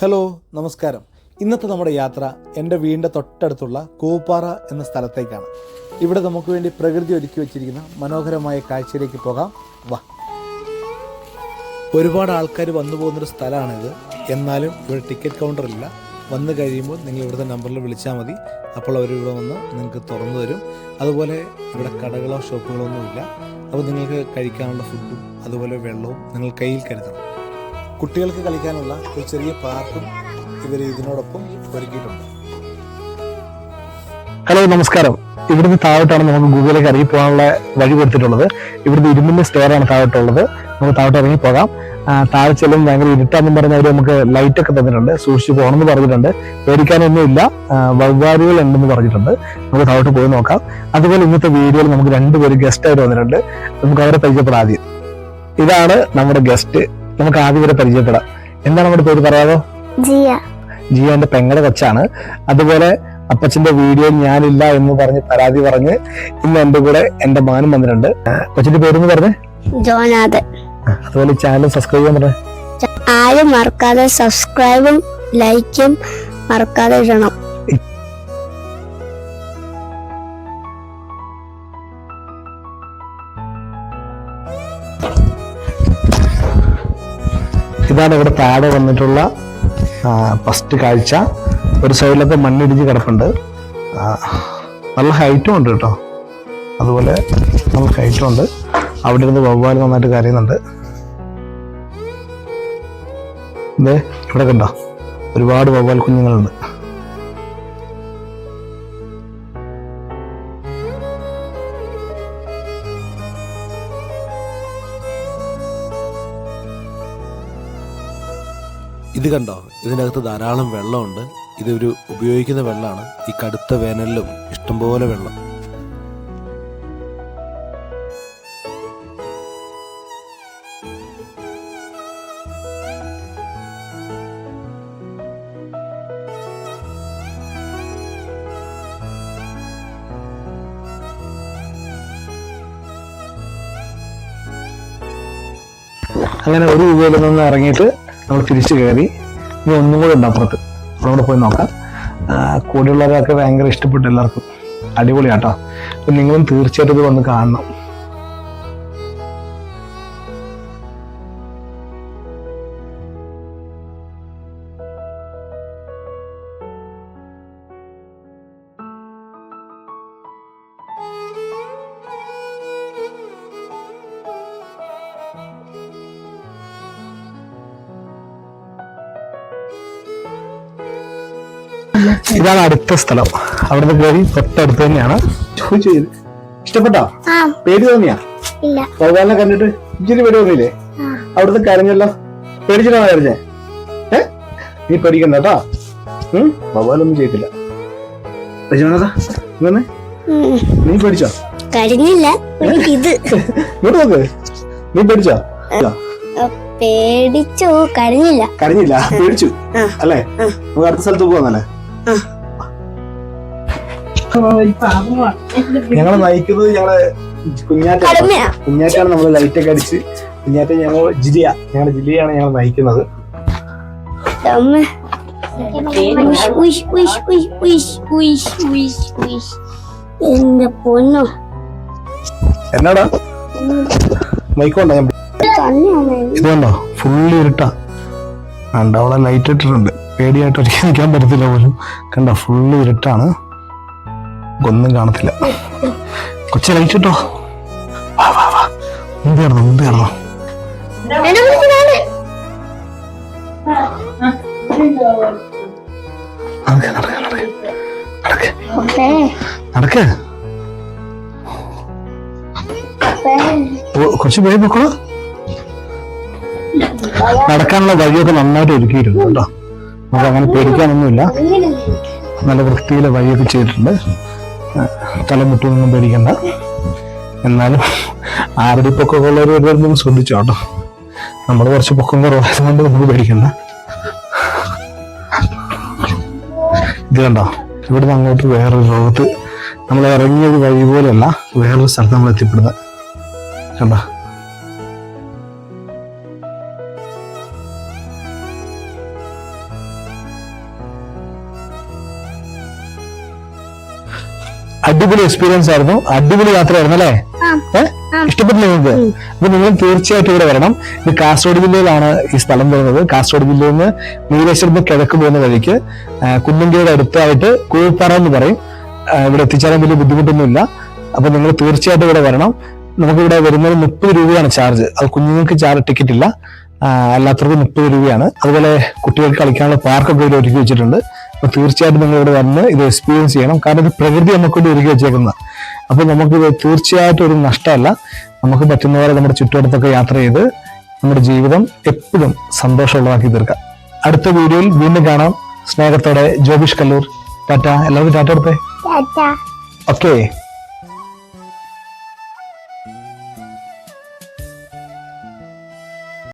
Hello നമസ്കാരം. ഇന്നത്തെ നമ്മുടെ യാത്ര എന്റെ വീടിന്റെ തൊട്ടടുത്തുള്ള കൂപ്പാറ എന്ന സ്ഥലത്തേക്കാണ്. ഇവിടെ നമുക്ക് വേണ്ടി പ്രകൃതി ഒരുക്കി വെച്ചിരിക്കുന്ന മനോഹരമായ കാഴ്ചയിലേക്ക് പോകാം. വാ. ഒരുപാട് ആൾക്കാർ വന്നു പോകുന്നൊരു സ്ഥലമാണിത്. എന്നാലും ഇവിടെ ടിക്കറ്റ് കൗണ്ടറില്ല വന്നു കഴിയുമ്പോൾ നിങ്ങൾ ഇവിടുത്തെ നമ്പറിൽ വിളിച്ചാൽ മതി. അപ്പോൾ അവർ ഇവിടെ വന്ന് നിങ്ങൾക്ക് തുറന്നു തരും. അതുപോലെ ഇവിടെ കടകളോ ഷോപ്പുകളോ ഒന്നുമില്ല. അപ്പോൾ നിങ്ങൾക്ക് കഴിക്കാനുള്ള ഫുഡും അതുപോലെ വെള്ളവും നിങ്ങൾ കയ്യിൽ കരുതണം. കുട്ടികൾക്ക് കളിക്കാനുള്ള ഒരു ചെറിയ പാർക്കും ഇവർ ഇതിനോടൊപ്പം ഒരുക്കിയിട്ടുണ്ട്. ഹലോ നമസ്കാരം. ഇവിടുന്ന് താഴോട്ടാണ് നമുക്ക് ഗൂഗിളിലേക്ക് ഇറങ്ങി പോകാനുള്ള വഴി കൊടുത്തിട്ടുള്ളത്. ഇവിടുന്ന് ഇരുമ്പിന്റെ സ്റ്റോറാണ് ആണ് താഴോട്ടുള്ളത്. നമുക്ക് താഴോട്ട് ഇറങ്ങി പോകാം. താഴെ ചെല്ലും ഭയങ്കര ഇരുട്ടാന്ന് പറഞ്ഞ നമുക്ക് ലൈറ്റ് ഒക്കെ തന്നിട്ടുണ്ട്. സൂക്ഷിച്ച് പോകണമെന്ന് പറഞ്ഞിട്ടുണ്ട്. പേടിക്കാനൊന്നും ഇല്ല വവ്വാരുകൾ ഉണ്ടെന്ന് പറഞ്ഞിട്ടുണ്ട്. നമുക്ക് താഴോട്ട് പോയി നോക്കാം. അതുപോലെ ഇന്നത്തെ വീഡിയോയിൽ നമുക്ക് രണ്ടുപേര് ഗസ്റ്റ് ആയിട്ട് വന്നിട്ടുണ്ട്. നമുക്ക് അവരെ പരിചയപ്പെടാം ആദ്യം. ഇതാണ് നമ്മുടെ ഗസ്റ്റ് നമുക്ക് ആദ്യം ഇവരെ പരിചയപ്പെടാം. എന്താണ് നമ്മുടെ പേര് പറയാമോ ജിയ. എന്റെ പെങ്ങളുടെ കൊച്ചാണ്. അതുപോലെ അപ്പച്ചന്റെ വീഡിയോ ഞാനില്ല എന്ന് പറഞ്ഞ് പരാതി പറഞ്ഞ് ഇന്ന് എന്റെ കൂടെ എന്റെ മാനും വന്നിട്ടുണ്ട്. കൊച്ചിന്റെ പേരെന്ന് പറഞ്ഞു. ജോനാഥ് അതുപോലെ ചാനൽ സബ്സ്ക്രൈബ് ചെയ്യാൻ പറഞ്ഞു. ആരും മറക്കാതെ സബ്സ്ക്രൈബും ലൈക്കും മറക്കാതെ ഇടണം. ഇതാണ് ഇവിടെ താഴെ വന്നിട്ടുള്ള ഫസ്റ്റ് കാഴ്ച. ഒരു സൈഡിലൊക്കെ മണ്ണിടിഞ്ഞ് കിടപ്പുണ്ട്. നല്ല ഹൈറ്റും ഉണ്ട് കേട്ടോ. അതുപോലെ നല്ല ഹൈറ്റും ഉണ്ട്. അവിടെ ഇരുന്ന് വവ്വാൽ നന്നായിട്ട് കരയുന്നുണ്ട്. ഇവിടെ കണ്ടോ? ഒരുപാട് വവ്വാൽ കുഞ്ഞുങ്ങളുണ്ട്. ഇത് കണ്ടോ? ഇതിനകത്ത് ധാരാളം വെള്ളമുണ്ട്. ഇതൊരു ഉപയോഗിക്കുന്ന വെള്ളമാണ്. ഈ കടുത്ത വേനലിലും ഇഷ്ടംപോലെ വെള്ളം. അങ്ങനെ ഒരു രൂപയിൽ നിന്ന് ഇറങ്ങിയിട്ട് നമ്മൾ തിരിച്ചു കയറി ഇനി ഒന്നും കൂടെ ഉണ്ട് അപ്പുറത്ത്. അവിടെ കൂടെ പോയി നോക്കാം. കൂടെയുള്ളവരൊക്കെ ഭയങ്കര ഇഷ്ടപ്പെട്ടു എല്ലാവർക്കും. അടിപൊളിയാട്ടോ. അപ്പം നിങ്ങളും തീർച്ചയായിട്ടും ഇത് വന്ന് കാണണം. ഇതാണ് അടുത്ത സ്ഥലം. അവിടുന്ന് കയറി തൊട്ടടുത്ത് തന്നെയാണ്. ചോദിച്ചു ഇഷ്ടപ്പെട്ടോ? ആ. പേടി തോന്നിയാ? ഇല്ല. ഭഗവാനെ കണ്ടിട്ട് ഇച്ചിരി പേടി തോന്നിയില്ലേ? ആ. അവിടുന്ന് കരഞ്ഞല്ലോ പേടിച്ചിട്ടാണോ കരഞ്ഞേ? ഏ? നീ പേടിക്കണ്ട കേട്ടോ. ഉം? ഭഗവാനൊന്നും ചെയ്തില്ല നീ പേടിച്ചോ? കരഞ്ഞില്ല. ഇത്. ഇങ്ങോട്ട് നോക്ക്. നീ പേടിച്ചോ? പേടിച്ചു. കരഞ്ഞില്ല. കരഞ്ഞില്ല. പേടിച്ചു. അല്ലേ. നമുക്ക് അടുത്ത സ്ഥലത്ത് പോകാന്നല്ലേ ആ. ഞങ്ങളെ നയിക്കുന്നത് ഞങ്ങളെ കുഞ്ഞാറ്റാണ് കുഞ്ഞാറ്റാണ് നമ്മൾ ലൈറ്റ് ഒക്കെ അടിച്ച്. കുഞ്ഞാറ്റ ഞങ്ങൾ ജിലിയ. ഞങ്ങളുടെ ജിലിയാണ് ഞങ്ങൾ നയിക്കുന്നത്. എന്റെ പൊന്നോ. എന്നാടാ? മൈക്കോണ്ടോ? ഞാൻ ഇതുകൊണ്ടോ? ഫുള്ള് ഇരുട്ടാ. അവിടെ ലൈറ്റ് ഇട്ടിട്ടുണ്ട്. പേടിയായിട്ട് ഒരിക്കലും നിൽക്കാൻ പറ്റത്തില്ല പോലും. കണ്ട ഫുള്ള് ഇരുട്ടാണ്. ഒന്നും കാണത്തില്ല. കൊച്ചു ലൈറ്റ് ഇട്ടോ? വാ വാ വാ. മുമ്പ് കയറണം മുമ്പ് വിളിക്കുന്നതാണ്. നടക്ക് നടക്ക് നടക്ക്. കുറച്ച് പൊക്കോളൂ. നടക്കാനുള്ള വഴിയൊക്കെ നന്നായിട്ട് ഒരുക്കിയിരുന്നു കേട്ടോ. നമുക്ക് അങ്ങനെ പേടിക്കാനൊന്നുമില്ല. നല്ല വൃത്തിയിൽ വഴിയൊക്കെ ചെയ്തിട്ടുണ്ട്. തലമുട്ടൊന്നും പേടിക്കണ്ട. എന്നാലും ആരുടെ പൊക്കമൊക്കെ ഉള്ളവർ ഒരുവരും ശ്രദ്ധിച്ചു കേട്ടോ. നമ്മൾ കുറച്ച് പൊക്കം കുറവായത് കൊണ്ട് നമുക്ക് പേടിക്കണ്ട. ഇത് കണ്ടോ? ഇവിടുന്ന് അങ്ങോട്ട് വേറൊരു ലോകത്ത് നമ്മൾ ഇറങ്ങിയ ഒരു വഴി പോലെയല്ല വേറൊരു സ്ഥലത്ത് നമ്മൾ എത്തിപ്പെടുന്നത് കണ്ടോ? അടിപൊളി എക്സ്പീരിയൻസ് ആയിരുന്നു. അടിപൊളി യാത്രയായിരുന്നു അല്ലേ? ആ. ഇഷ്ടപ്പെട്ടു നിങ്ങൾക്ക്? അപ്പൊ നിങ്ങൾ തീർച്ചയായിട്ടും ഇവിടെ വരണം. ഇത് കാസർഗോഡ് ജില്ലയിലാണ് ഈ സ്ഥലം വരുന്നത്. കാസർഗോഡ് ജില്ലയിൽ നിന്ന് നീലേശ്വരത്ത് കിഴക്ക് പോകുന്ന വഴിക്ക് ആ, അടുത്തായിട്ട് കൂഴിപ്പാറ എന്ന് പറയും. ഇവിടെ എത്തിച്ചേരാൻ വലിയ ബുദ്ധിമുട്ടൊന്നുമില്ല. അപ്പൊ നിങ്ങൾ തീർച്ചയായിട്ടും ഇവിടെ വരണം. നമുക്കിവിടെ വരുന്നത് മുപ്പത് രൂപയാണ് ചാർജ് അത് കുഞ്ഞുങ്ങൾക്ക് ചാർജ് ടിക്കറ്റ് ഇല്ല. അല്ലാത്തവർക്ക് മുപ്പത് രൂപയാണ്. അതുപോലെ കുട്ടികൾക്ക് കളിക്കാനുള്ള പാർക്കൊക്കെ ഇവിടെ ഒരുക്കി വെച്ചിട്ടുണ്ട്. അപ്പൊ തീർച്ചയായിട്ടും നിങ്ങൾ ഇവിടെ വന്ന് ഇത് എക്സ്പീരിയൻസ് ചെയ്യണം. കാരണം ഇത് പ്രകൃതി നമുക്കൊണ്ട് ഒരുക്കി വെച്ചേക്കുന്നത് അപ്പൊ നമുക്കിത് തീർച്ചയായിട്ടും ഒരു നഷ്ടമല്ല. നമുക്ക് പറ്റുന്ന പോലെ നമ്മുടെ ചുറ്റുവട്ടത്തൊക്കെ യാത്ര ചെയ്ത് നമ്മുടെ ജീവിതം എപ്പോഴും സന്തോഷമുള്ളതാക്കി തീർക്കാം. അടുത്ത വീഡിയോയിൽ വീണ്ടും കാണാം. സ്നേഹത്തോടെ ജോബിഷ് കല്ലൂർ. ടാറ്റ. എല്ലാവരും ടാറ്റ എടുത്തേ ഓക്കെ